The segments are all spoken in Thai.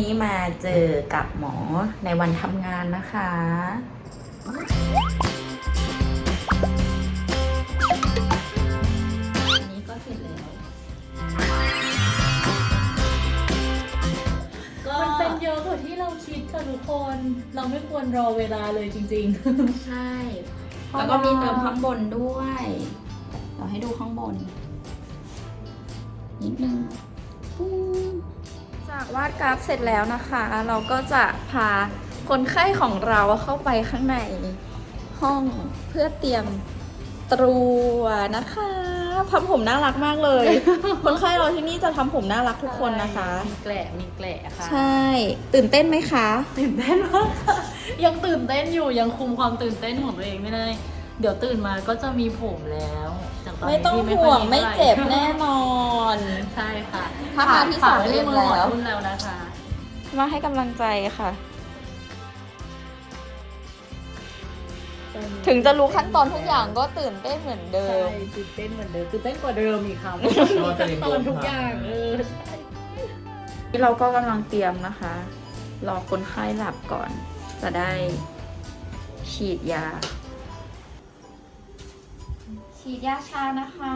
นี้มาเจอกับหมอในวันทำงานนะคะ อันนี้ก็เสร็จแล้ว ก็มันเป็นเยอะกว่าที่เราคิดค่ะทุกคน เราไม่ควรรอเวลาเลยจริงใช่ แล้วก็มีเติมข้างบนด้วย เราให้ดูข้างบน นิดนึงปุ้งจาก วาดกราฟเสร็จแล้วนะคะ เราก็จะพาคนไข้ของเราเข้าไปข้างในห้องเพื่อเตรียมตรวนะคะทำผมน่ารักมากเลย คนไข้เราที่นี่จะทำผมน่ารักๆทุกคนนะคะ มีแกละมีแกละค่ะ ใช่ ตื่นเต้นไหมคะ ตื่นเต้นมากค่ะยังตื่นเต้นอยู่ยังคุมความตื่นเต้นของตัวเองไม่ได้ เดี๋ยวตื่นมาก็จะมีผมแล้วจากตอนไม่นี้ต้องที่ห่วงค่อยไม่ท่าหร่เจ็บแน่นอ น ใช่ค่ะถ้ามาที่ฝกสามไว้เล่ในมมือหมอแล้วทุ่นแล้วนะคะ มาให้กำลังใจค่ะ ถึงจะรู้ขั้นตอนทุกอย่างก็ตื่นเต้นเหมือนเดิใช่ม ตื่นเต้นเหมือนเดิมตื่นเต้นกว่าเดิมอีกค่ะรอจะเรียนตรู้อนทุกอย่างเออใช่นี่เราก็กำลังเตรียมนะคะ รอคนไข้หลับก่อน จะได้ฉีดยา ฉีดยาชานะคะ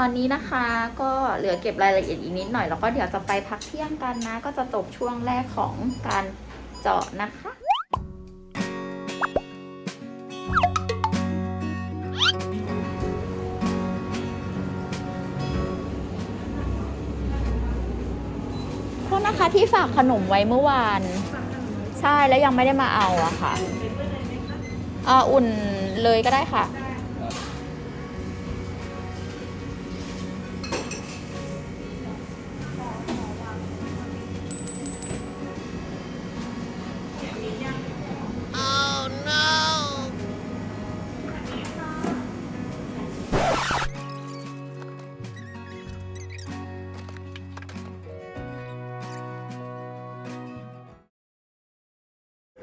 ตอนนี้นะคะก็เหลือเก็บรายละเอียดอีกนิดหน่อยแล้วก็เดี๋ยวจะไปพักเที่ยงกันนะ ก็จะจบช่วงแรกของการเจาะนะคะโทษนะคะที่ฝากขนมไว้เมื่อวาน ใช่แล้วยังไม่ได้มาเอาอะค่ะอ่าอุ่นเลยก็ได้ค่ะ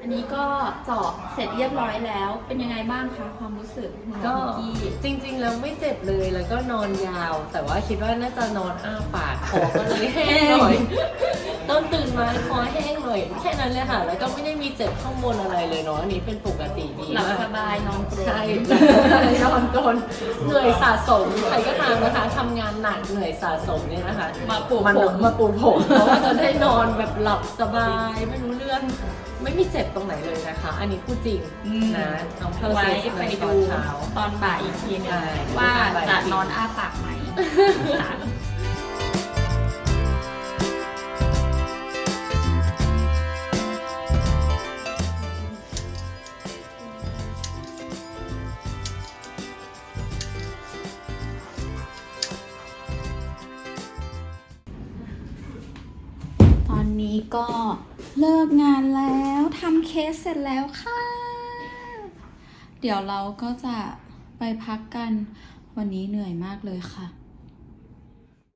อันนี้ก็เจาะเสร็จเรียบร้อยแล้ว เป็นยังไงบ้างคะความรู้สึกคุณหมอก็พิกกี้จริงๆ แล้วไม่เจ็บเลยแล้วก็นอนยาว แต่ว่าคิดว่าน่าจะนอนอ้าปากคอก็เลยแห้งหน่อย ต้นตื่นมาคอแห้งหน่อย แค่นั้นเลยค่ะ แล้วก็ไม่ได้มีเจ็บข้างบนอะไรเลยเนาะอันนี้เป็นปกติดีหลับมากสบายนอนกรนใช่นอนกรนเหนื่อยสะสมใครก็ตามนะคะทำงานหนักเหนื่อยสะสมเนี่ยนะคะมาปลูกมันผมมาปูผมเพราะว่าจะได้นอนแบบหลับสบายไม่รู้เรื่องไม่มีเจ็บตรงไหนเลยนะคะ อันนี้พูดจริงอืม นะน้องเพอร์ไว้เซสไปในตดูอนเช้า ตอนบ่ายอีกทีหนึงใช่ว่าตอนบ่ายจะนอนอ้าปากไหมค่ะ นี้ก็เลิกงานแล้วทำเคสเสร็จแล้วค่ะ เดี๋ยวเราก็จะไปพักกันวันนี้เหนื่อยมากเลยค่ะ